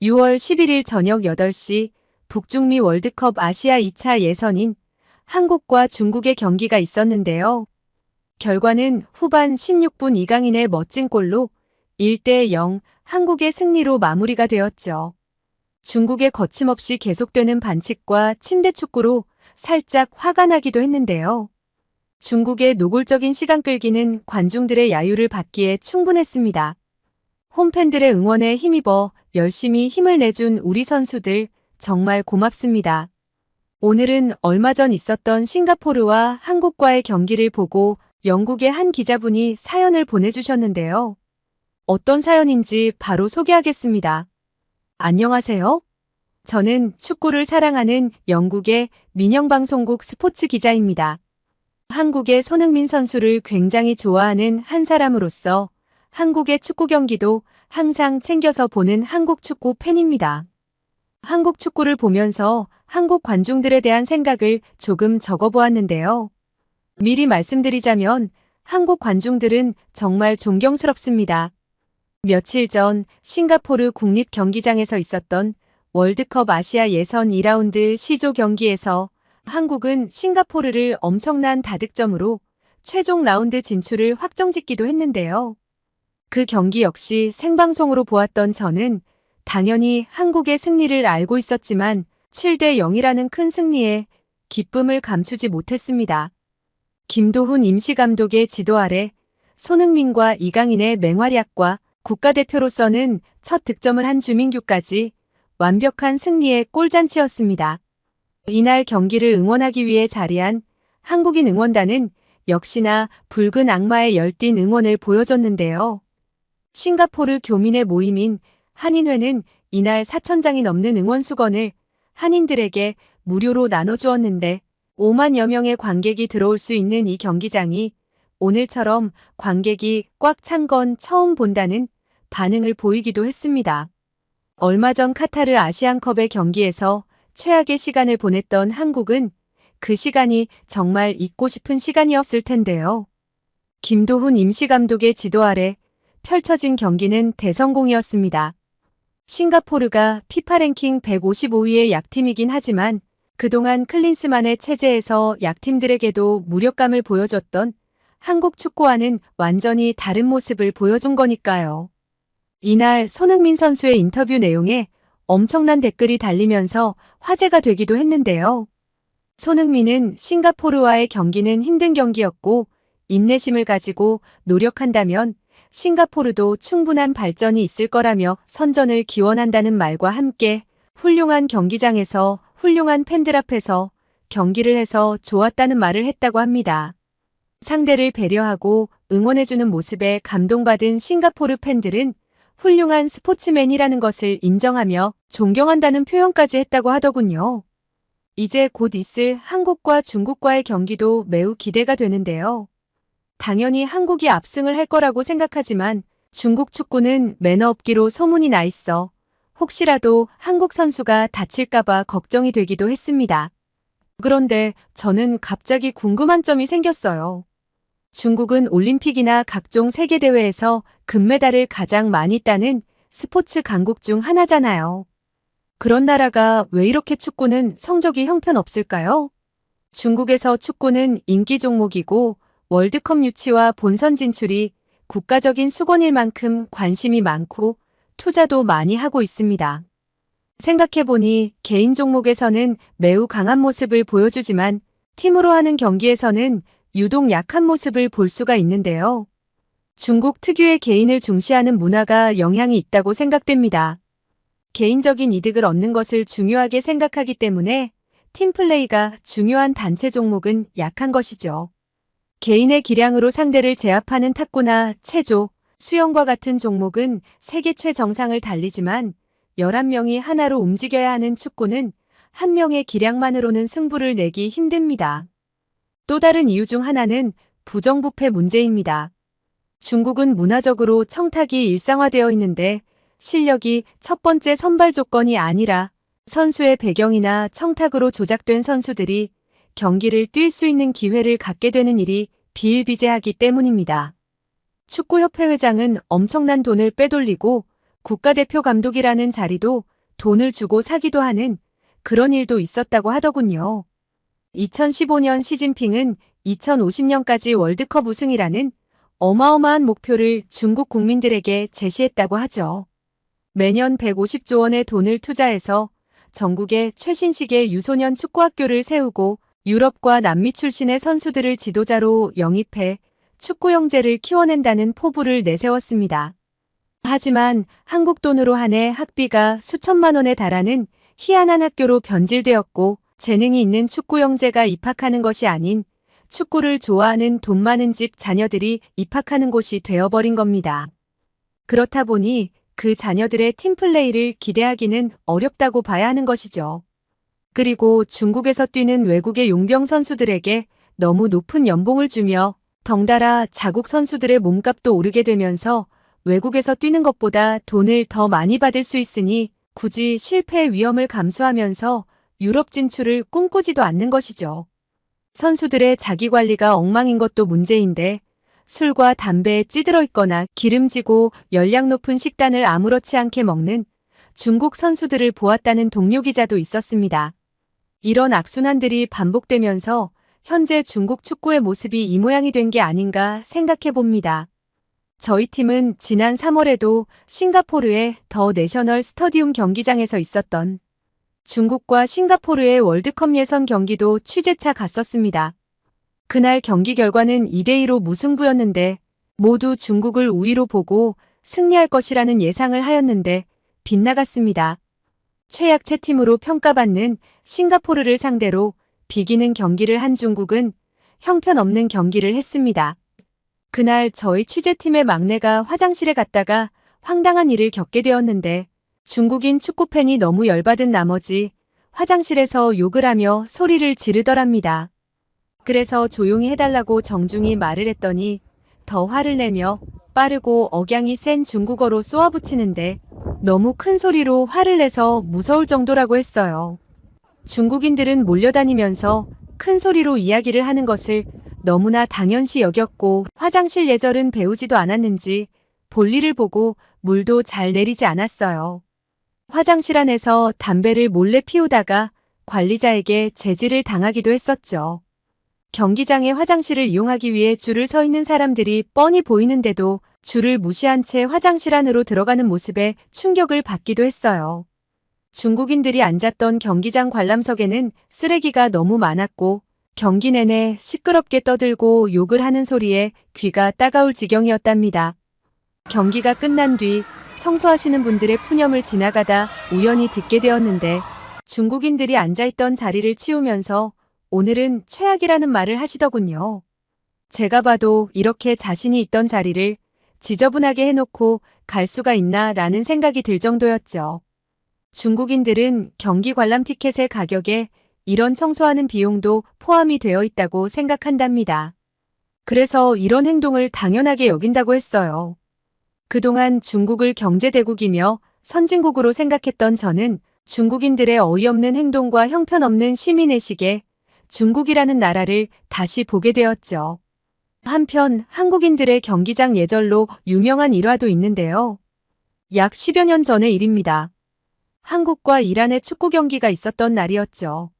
6월 11일 저녁 8시 북중미 월드컵 아시아 2차 예선인 한국과 중국의 경기가 있었는데요. 결과는 후반 16분 이강인의 멋진 골로 1대 0 한국의 승리로 마무리가 되었죠. 중국의 거침없이 계속되는 반칙과 침대 축구로 살짝 화가 나기도 했는데요. 중국의 노골적인 시간 끌기는 관중들의 야유를 받기에 충분했습니다. 홈팬들의 응원에 힘입어 열심히 힘을 내준 우리 선수들 정말 고맙습니다. 오늘은 얼마 전 있었던 싱가포르와 한국과의 경기를 보고 영국의 한 기자분이 사연을 보내주셨는데요. 어떤 사연인지 바로 소개하겠습니다. 안녕하세요. 저는 축구를 사랑하는 영국의 민영방송국 스포츠 기자입니다. 한국의 손흥민 선수를 굉장히 좋아하는 한 사람으로서 한국의 축구 경기도 항상 챙겨서 보는 한국 축구 팬입니다. 한국 축구를 보면서 한국 관중들에 대한 생각을 조금 적어보았는데요. 미리 말씀드리자면 한국 관중들은 정말 존경스럽습니다. 며칠 전 싱가포르 국립 경기장에서 있었던 월드컵 아시아 예선 2라운드 C조 경기에서 한국은 싱가포르를 엄청난 다득점으로 최종 라운드 진출을 확정짓기도 했는데요. 그 경기 역시 생방송으로 보았던 저는 당연히 한국의 승리를 알고 있었지만 7대 0이라는 큰 승리에 기쁨을 감추지 못했습니다. 김도훈 임시감독의 지도 아래 손흥민과 이강인의 맹활약과 국가대표로서는 첫 득점을 한 주민규까지 완벽한 승리의 골잔치였습니다. 이날 경기를 응원하기 위해 자리한 한국인 응원단은 역시나 붉은 악마의 열띤 응원을 보여줬는데요. 싱가포르 교민의 모임인 한인회는 이날 4천장이 넘는 응원 수건을 한인들에게 무료로 나눠주었는데 5만여 명의 관객이 들어올 수 있는 이 경기장이 오늘처럼 관객이 꽉 찬 건 처음 본다는 반응을 보이기도 했습니다. 얼마 전 카타르 아시안컵의 경기에서 최악의 시간을 보냈던 한국은 그 시간이 정말 잊고 싶은 시간이었을 텐데요. 김도훈 임시감독의 지도 아래 펼쳐진 경기는 대성공이었습니다. 싱가포르가 피파 랭킹 155위의 약팀이긴 하지만 그동안 클린스만의 체제에서 약팀들에게도 무력감을 보여줬던 한국 축구와는 완전히 다른 모습을 보여준 거니까요. 이날 손흥민 선수의 인터뷰 내용에 엄청난 댓글이 달리면서 화제가 되기도 했는데요. 손흥민은 싱가포르와의 경기는 힘든 경기였고 인내심을 가지고 노력한다면 싱가포르도 충분한 발전이 있을 거라며 선전을 기원한다는 말과 함께 훌륭한 경기장에서 훌륭한 팬들 앞에서 경기를 해서 좋았다는 말을 했다고 합니다. 상대를 배려하고 응원해주는 모습에 감동받은 싱가포르 팬들은 훌륭한 스포츠맨이라는 것을 인정하며 존경한다는 표현까지 했다고 하더군요. 이제 곧 있을 한국과 중국과의 경기도 매우 기대가 되는데요. 당연히 한국이 압승을 할 거라고 생각하지만 중국 축구는 매너 없기로 소문이 나 있어 혹시라도 한국 선수가 다칠까봐 걱정이 되기도 했습니다. 그런데 저는 갑자기 궁금한 점이 생겼어요. 중국은 올림픽이나 각종 세계대회에서 금메달을 가장 많이 따는 스포츠 강국 중 하나잖아요. 그런 나라가 왜 이렇게 축구는 성적이 형편없을까요? 중국에서 축구는 인기 종목이고 월드컵 유치와 본선 진출이 국가적인 수건일 만큼 관심이 많고 투자도 많이 하고 있습니다. 생각해보니 개인 종목에서는 매우 강한 모습을 보여주지만 팀으로 하는 경기에서는 유독 약한 모습을 볼 수가 있는데요. 중국 특유의 개인을 중시하는 문화가 영향이 있다고 생각됩니다. 개인적인 이득을 얻는 것을 중요하게 생각하기 때문에 팀플레이가 중요한 단체 종목은 약한 것이죠. 개인의 기량으로 상대를 제압하는 탁구나 체조, 수영과 같은 종목은 세계 최정상을 달리지만 11명이 하나로 움직여야 하는 축구는 한 명의 기량만으로는 승부를 내기 힘듭니다. 또 다른 이유 중 하나는 부정부패 문제입니다. 중국은 문화적으로 청탁이 일상화되어 있는데 실력이 첫 번째 선발 조건이 아니라 선수의 배경이나 청탁으로 조작된 선수들이 경기를 뛸 수 있는 기회를 갖게 되는 일이 비일비재하기 때문입니다. 축구협회 회장은 엄청난 돈을 빼돌리고 국가대표 감독이라는 자리도 돈을 주고 사기도 하는 그런 일도 있었다고 하더군요. 2015년 시진핑은 2050년까지 월드컵 우승이라는 어마어마한 목표를 중국 국민들에게 제시했다고 하죠. 매년 150조 원의 돈을 투자해서 전국에 최신식의 유소년 축구학교를 세우고 유럽과 남미 출신의 선수들을 지도자로 영입해 축구 형제를 키워낸다는 포부를 내세웠습니다. 하지만 한국 돈으로 한 해 학비가 수천만 원에 달하는 희한한 학교로 변질되었고 재능이 있는 축구 형제가 입학하는 것이 아닌 축구를 좋아하는 돈 많은 집 자녀들이 입학하는 곳이 되어버린 겁니다. 그렇다 보니 그 자녀들의 팀플레이를 기대하기는 어렵다고 봐야 하는 것이죠. 그리고 중국에서 뛰는 외국의 용병 선수들에게 너무 높은 연봉을 주며 덩달아 자국 선수들의 몸값도 오르게 되면서 외국에서 뛰는 것보다 돈을 더 많이 받을 수 있으니 굳이 실패 위험을 감수하면서 유럽 진출을 꿈꾸지도 않는 것이죠. 선수들의 자기 관리가 엉망인 것도 문제인데 술과 담배에 찌들어 있거나 기름지고 열량 높은 식단을 아무렇지 않게 먹는 중국 선수들을 보았다는 동료 기자도 있었습니다. 이런 악순환들이 반복되면서 현재 중국 축구의 모습이 이 모양이 된 게 아닌가 생각해 봅니다. 저희 팀은 지난 3월에도 싱가포르의 더 내셔널 스터디움 경기장에서 있었던 중국과 싱가포르의 월드컵 예선 경기도 취재차 갔었습니다. 그날 경기 결과는 2대2로 무승부였는데 모두 중국을 우위로 보고 승리할 것이라는 예상을 하였는데 빗나갔습니다. 최약체 팀으로 평가받는 싱가포르를 상대로 비기는 경기를 한 중국은 형편없는 경기를 했습니다. 그날 저희 취재팀의 막내가 화장실에 갔다가 황당한 일을 겪게 되었는데 중국인 축구팬이 너무 열받은 나머지 화장실에서 욕을 하며 소리를 지르더랍니다. 그래서 조용히 해달라고 정중히 말을 했더니 더 화를 내며 빠르고 억양이 센 중국어로 쏘아붙이는데 너무 큰 소리로 화를 내서 무서울 정도라고 했어요. 중국인들은 몰려다니면서 큰 소리로 이야기를 하는 것을 너무나 당연시 여겼고 화장실 예절은 배우지도 않았는지 볼일을 보고 물도 잘 내리지 않았어요. 화장실 안에서 담배를 몰래 피우다가 관리자에게 제지를 당하기도 했었죠. 경기장의 화장실을 이용하기 위해 줄을 서 있는 사람들이 뻔히 보이는데도 줄을 무시한 채 화장실 안으로 들어가는 모습에 충격을 받기도 했어요. 중국인들이 앉았던 경기장 관람석에는 쓰레기가 너무 많았고 경기 내내 시끄럽게 떠들고 욕을 하는 소리에 귀가 따가울 지경이었답니다. 경기가 끝난 뒤 청소하시는 분들의 푸념을 지나가다 우연히 듣게 되었는데 중국인들이 앉아있던 자리를 치우면서 오늘은 최악이라는 말을 하시더군요. 제가 봐도 이렇게 자신이 있던 자리를 지저분하게 해놓고 갈 수가 있나 라는 생각이 들 정도였죠. 중국인들은 경기 관람 티켓의 가격에 이런 청소하는 비용도 포함이 되어 있다고 생각한답니다. 그래서 이런 행동을 당연하게 여긴다고 했어요. 그동안 중국을 경제대국이며 선진국으로 생각했던 저는 중국인들의 어이없는 행동과 형편없는 시민의식에 중국이라는 나라를 다시 보게 되었죠. 한편 한국인들의 경기장 예절로 유명한 일화도 있는데요. 약 10여 년 전의 일입니다. 한국과 이란의 축구 경기가 있었던 날이었죠.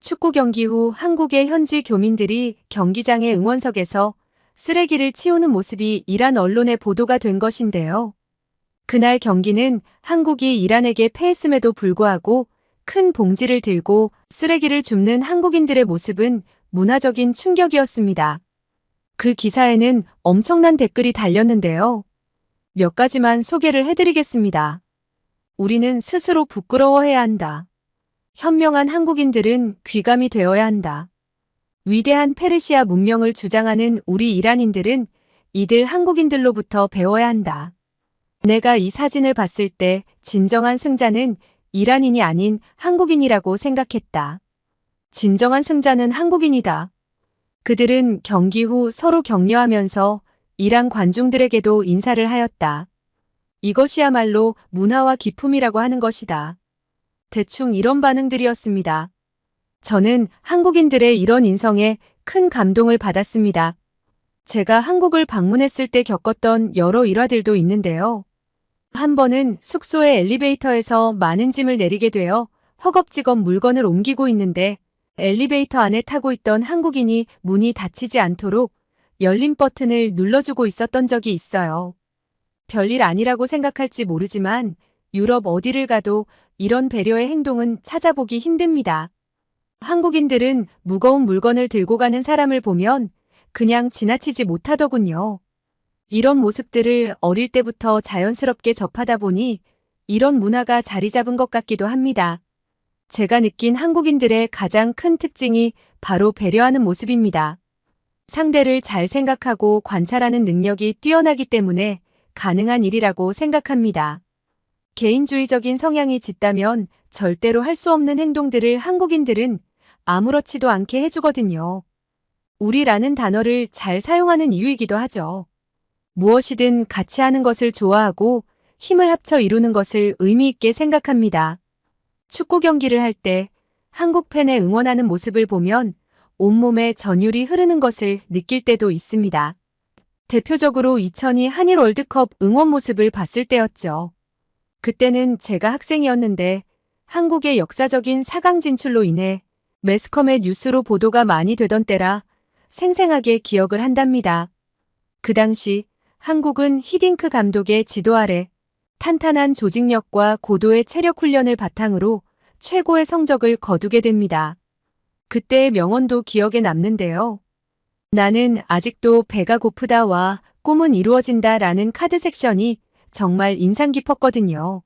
축구 경기 후 한국의 현지 교민들이 경기장의 응원석에서 쓰레기를 치우는 모습이 이란 언론에 보도가 된 것인데요. 그날 경기는 한국이 이란에게 패했음에도 불구하고 큰 봉지를 들고 쓰레기를 줍는 한국인들의 모습은 문화적인 충격이었습니다. 그 기사에는 엄청난 댓글이 달렸는데요. 몇 가지만 소개를 해드리겠습니다. 우리는 스스로 부끄러워해야 한다. 현명한 한국인들은 귀감이 되어야 한다. 위대한 페르시아 문명을 주장하는 우리 이란인들은 이들 한국인들로부터 배워야 한다. 내가 이 사진을 봤을 때 진정한 승자는 이란인이 아닌 한국인이라고 생각했다. 진정한 승자는 한국인이다. 그들은 경기 후 서로 격려하면서 이란 관중들에게도 인사를 하였다. 이것이야말로 문화와 기품이라고 하는 것이다. 대충 이런 반응들이었습니다. 저는 한국인들의 이런 인성에 큰 감동을 받았습니다. 제가 한국을 방문했을 때 겪었던 여러 일화들도 있는데요. 한 번은 숙소의 엘리베이터에서 많은 짐을 내리게 되어 허겁지겁 물건을 옮기고 있는데 엘리베이터 안에 타고 있던 한국인이 문이 닫히지 않도록 열림 버튼을 눌러주고 있었던 적이 있어요. 별일 아니라고 생각할지 모르지만 유럽 어디를 가도 이런 배려의 행동은 찾아보기 힘듭니다. 한국인들은 무거운 물건을 들고 가는 사람을 보면 그냥 지나치지 못하더군요. 이런 모습들을 어릴 때부터 자연스럽게 접하다 보니 이런 문화가 자리 잡은 것 같기도 합니다. 제가 느낀 한국인들의 가장 큰 특징이 바로 배려하는 모습입니다. 상대를 잘 생각하고 관찰하는 능력이 뛰어나기 때문에 가능한 일이라고 생각합니다. 개인주의적인 성향이 짙다면 절대로 할 수 없는 행동들을 한국인들은 아무렇지도 않게 해주거든요. 우리라는 단어를 잘 사용하는 이유이기도 하죠. 무엇이든 같이 하는 것을 좋아하고 힘을 합쳐 이루는 것을 의미 있게 생각합니다. 축구 경기를 할 때 한국 팬의 응원하는 모습을 보면 온몸에 전율이 흐르는 것을 느낄 때도 있습니다. 대표적으로 2002 한일 월드컵 응원 모습을 봤을 때였죠. 그때는 제가 학생이었는데 한국의 역사적인 4강 진출로 인해 매스컴의 뉴스로 보도가 많이 되던 때라 생생하게 기억을 한답니다. 그 당시 한국은 히딩크 감독의 지도 아래 탄탄한 조직력과 고도의 체력 훈련을 바탕으로 최고의 성적을 거두게 됩니다. 그때의 명언도 기억에 남는데요. 나는 아직도 배가 고프다와 꿈은 이루어진다 라는 카드 섹션이 정말 인상 깊었거든요.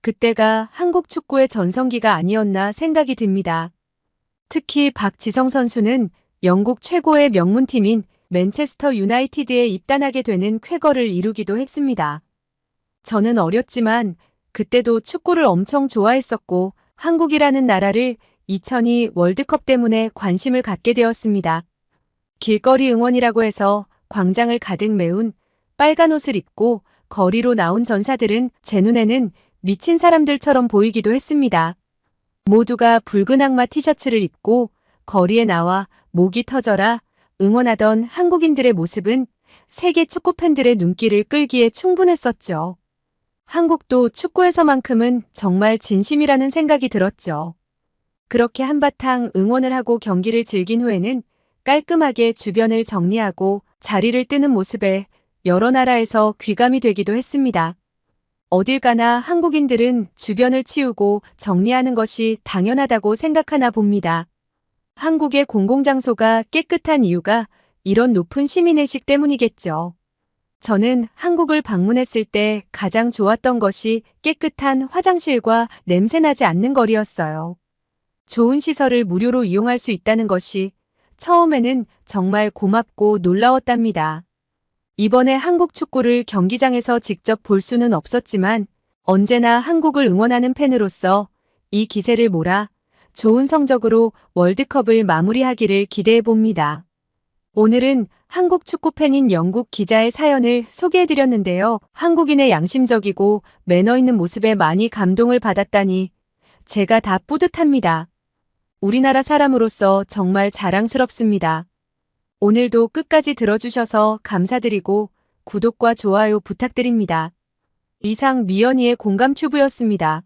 그때가 한국 축구의 전성기가 아니었나 생각이 듭니다. 특히 박지성 선수는 영국 최고의 명문팀인 맨체스터 유나이티드에 입단하게 되는 쾌거를 이루기도 했습니다. 저는 어렸지만 그때도 축구를 엄청 좋아했었고 한국이라는 나라를 2002 월드컵 때문에 관심을 갖게 되었습니다. 길거리 응원이라고 해서 광장을 가득 메운 빨간 옷을 입고 거리로 나온 전사들은 제 눈에는 미친 사람들처럼 보이기도 했습니다. 모두가 붉은 악마 티셔츠를 입고 거리에 나와 목이 터져라 응원하던 한국인들의 모습은 세계 축구 팬들의 눈길을 끌기에 충분했었죠. 한국도 축구에서만큼은 정말 진심이라는 생각이 들었죠. 그렇게 한바탕 응원을 하고 경기를 즐긴 후에는 깔끔하게 주변을 정리하고 자리를 뜨는 모습에 여러 나라에서 귀감이 되기도 했습니다. 어딜 가나 한국인들은 주변을 치우고 정리하는 것이 당연하다고 생각하나 봅니다. 한국의 공공장소가 깨끗한 이유가 이런 높은 시민의식 때문이겠죠. 저는 한국을 방문했을 때 가장 좋았던 것이 깨끗한 화장실과 냄새나지 않는 거리였어요. 좋은 시설을 무료로 이용할 수 있다는 것이 처음에는 정말 고맙고 놀라웠답니다. 이번에 한국 축구를 경기장에서 직접 볼 수는 없었지만 언제나 한국을 응원하는 팬으로서 이 기세를 몰아 좋은 성적으로 월드컵을 마무리하기를 기대해 봅니다. 오늘은 한국 축구 팬인 영국 기자의 사연을 소개해드렸는데요. 한국인의 양심적이고 매너 있는 모습에 많이 감동을 받았다니 제가 다 뿌듯합니다. 우리나라 사람으로서 정말 자랑스럽습니다. 오늘도 끝까지 들어주셔서 감사드리고 구독과 좋아요 부탁드립니다. 이상 미연이의 공감 튜브였습니다.